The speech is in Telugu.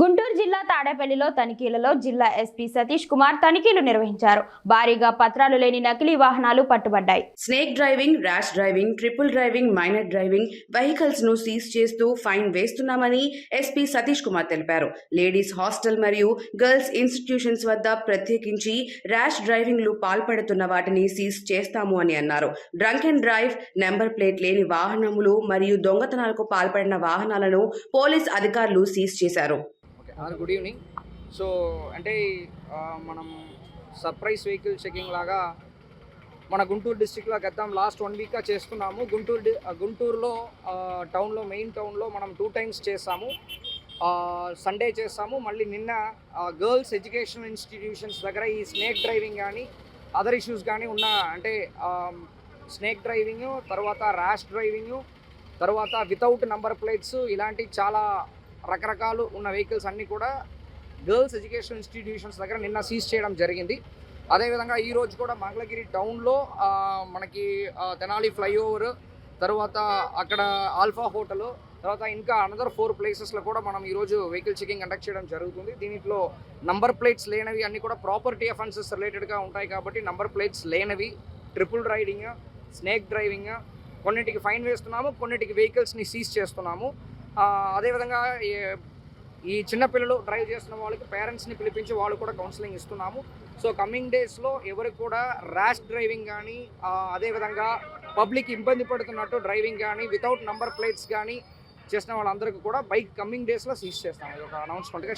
గుంటూరు జిల్లా తాడేపల్లిలో తనిఖీలలో జిల్లా ఎస్పీ సతీష్ కుమార్ తనిఖీలు నిర్వహించారు. భారీగా పత్రాలు లేని నకిలీ వాహనాలు పట్టుబడ్డాయి. Snake driving rash driving triple driving minor driving వెహికల్స్ను seize చేస్తూ ఫైన్ వేస్తున్నామని ఎస్పీ సతీష్ కుమార్ తెలిపారు. లేడీస్ హాస్టల్ మరియు గర్ల్స్ ఇన్స్టిట్యూషన్స్ వద్ద ప్రత్యేకించి ర్యాష్ డ్రైవింగ్లు పాల్పడుతున్న వాటిని సీజ్ చేస్తాము అని అన్నారు. Drunk and drive number plate లేని వాహనములు మరియు దొంగతనాలకు పాల్పడిన వాహనాలను పోలీస్ అధికారులు సీజ్ చేశారు. గుడ్ ఈవినింగ్ సో అంటే మనం సర్ప్రైజ్ వెహికల్ చెకింగ్ లాగా మన గుంటూరు డిస్టిక్లో గతం లాస్ట్ వన్ వీక్గా చేస్తున్నాము. గుంటూరు డి- గుంటూరులో టౌన్లో మెయిన్ టౌన్లో మనం టూ టైమ్స్ చేసాము. సండే చేసాము. మళ్ళీ నిన్న గర్ల్స్ ఎడ్యుకేషన్ ఇన్స్టిట్యూషన్స్ దగ్గర ఈ స్నేక్ డ్రైవింగ్ కానీ అదర్ ఇష్యూస్ కానీ ఉన్న అంటే స్నేక్ డ్రైవింగ్ తర్వాత ర్యాష్ డ్రైవింగ్ తర్వాత వితౌట్ నంబర్ ప్లేట్స్ ఇలాంటి చాలా రకరకాలు ఉన్న వెహికల్స్ అన్నీ కూడా గర్ల్స్ ఎడ్యుకేషన్ ఇన్స్టిట్యూషన్స్ దగ్గర నిన్న సీజ్ చేయడం జరిగింది. అదేవిధంగా ఈరోజు కూడా మంగళగిరి టౌన్లో మనకి తెనాలి ఫ్లైఓవర్ తర్వాత అక్కడ ఆల్ఫా హోటల్ తర్వాత ఇంకా అనదర్ ఫోర్ ప్లేసెస్లో కూడా మనం ఈరోజు వెహికల్ చెకింగ్ కండక్ట్ చేయడం జరుగుతుంది. దీంట్లో నంబర్ ప్లేట్స్ లేనవి అన్నీ కూడా ప్రాపర్టీ అఫెన్సెస్ రిలేటెడ్గా ఉంటాయి కాబట్టి నంబర్ ప్లేట్స్ లేనవి ట్రిపుల్ రైడింగ్ స్నేక్ డ్రైవింగ్ కొన్నిటికి ఫైన్ వేస్తున్నాము కొన్నిటికి వెహికల్స్ని సీజ్ చేస్తున్నాము. అదేవిధంగా ఈ ఈ చిన్నపిల్లలు డ్రైవ్ చేస్తున్న వాళ్ళకి పేరెంట్స్ని పిలిపించి వాళ్ళు కూడా కౌన్సిలింగ్ ఇస్తున్నాము. సో కమింగ్ డేస్లో ఎవరికి కూడా ర్యాష్ డ్రైవింగ్ కానీ అదేవిధంగా పబ్లిక్ ఇబ్బంది పడుతున్నట్టు డ్రైవింగ్ కానీ వితౌట్ నంబర్ ప్లేట్స్ కానీ చేసిన వాళ్ళందరికీ కూడా బైక్ కమింగ్ డేస్లో సీజ్ చేస్తాం ఇది ఒక అనౌన్స్మెంట్గా